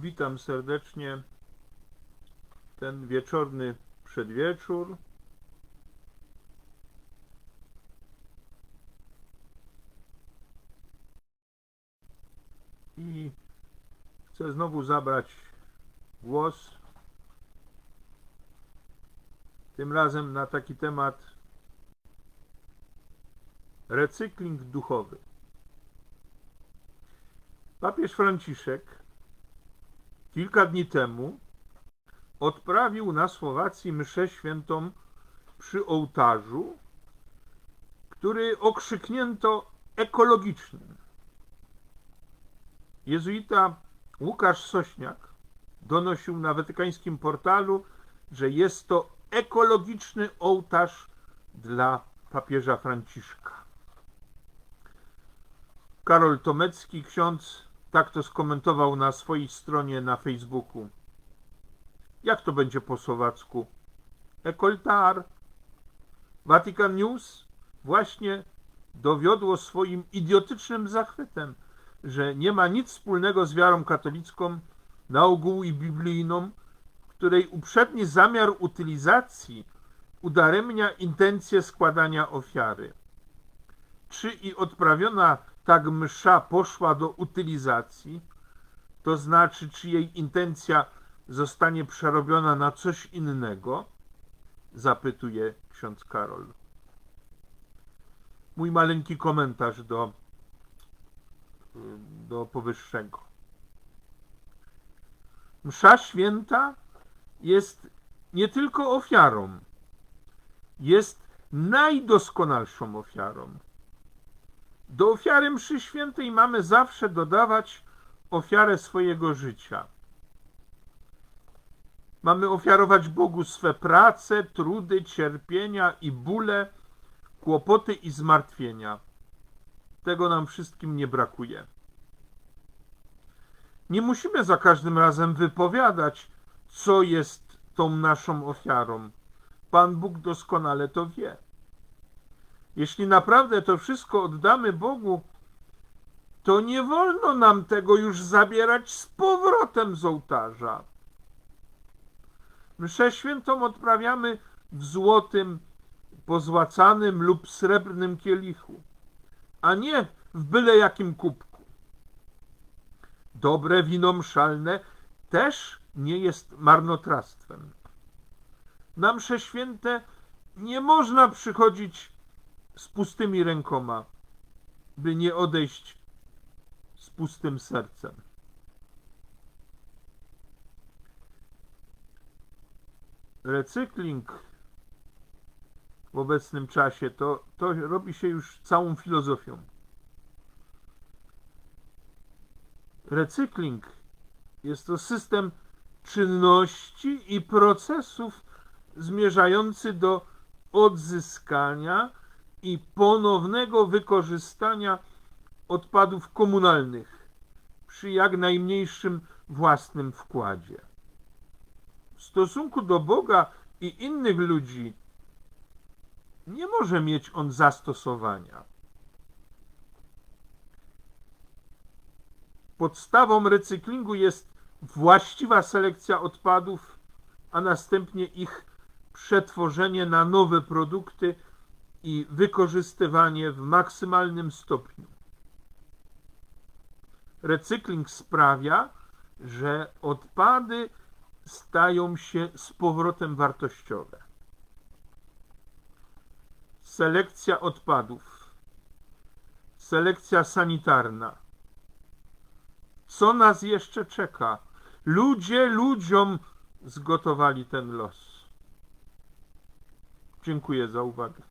Witam serdecznie. Ten wieczorny przedwieczór. I chcę znowu zabrać głos. Tym razem na taki temat recykling duchowy. Papież Franciszek kilka dni temu odprawił na Słowacji mszę świętą przy ołtarzu, który okrzyknięto ekologicznym. Jezuita Łukasz Sośniak donosił na watykańskim portalu, że jest to ekologiczny ołtarz dla papieża Franciszka. Karol Tomecki, ksiądz, tak to skomentował na swojej stronie na Facebooku. Jak to będzie po słowacku? Ekoltar. Vatican News właśnie dowiodło swoim idiotycznym zachwytem, że nie ma nic wspólnego z wiarą katolicką, na ogół i biblijną, której uprzedni zamiar utylizacji udaremnia intencję składania ofiary. Czy i odprawiona tak msza poszła do utylizacji, to znaczy, czy jej intencja zostanie przerobiona na coś innego? Zapytuje ksiądz Karol. Mój maleńki komentarz do, do powyższego. Msza święta jest nie tylko ofiarą, jest najdoskonalszą ofiarą. Do ofiary mszy świętej mamy zawsze dodawać ofiarę swojego życia. Mamy ofiarować Bogu swe prace, trudy, cierpienia i bóle, kłopoty i zmartwienia. Tego nam wszystkim nie brakuje. Nie musimy za każdym razem wypowiadać, co jest tą naszą ofiarą. Pan Bóg doskonale to wie. Jeśli naprawdę to wszystko oddamy Bogu, to nie wolno nam tego już zabierać z powrotem z ołtarza. Mszę świętą odprawiamy w złotym, pozłacanym lub srebrnym kielichu, a nie w byle jakim kubku. Dobre wino mszalne też nie jest marnotrawstwem. Na msze święte nie można przychodzić z pustymi rękoma, by nie odejść z pustym sercem. Recykling w obecnym czasie to, to robi się już całą filozofią. Recykling jest to system czynności i procesów zmierzający do odzyskania i ponownego wykorzystania odpadów komunalnych przy jak najmniejszym własnym wkładzie. W stosunku do Boga i innych ludzi nie może mieć on zastosowania. Podstawą recyklingu jest właściwa selekcja odpadów, a następnie ich przetworzenie na nowe produkty i wykorzystywanie w maksymalnym stopniu. Recykling sprawia, że odpady stają się z powrotem wartościowe. Selekcja odpadów. Selekcja sanitarna. Co nas jeszcze czeka? Ludzie ludziom zgotowali ten los. Dziękuję za uwagę.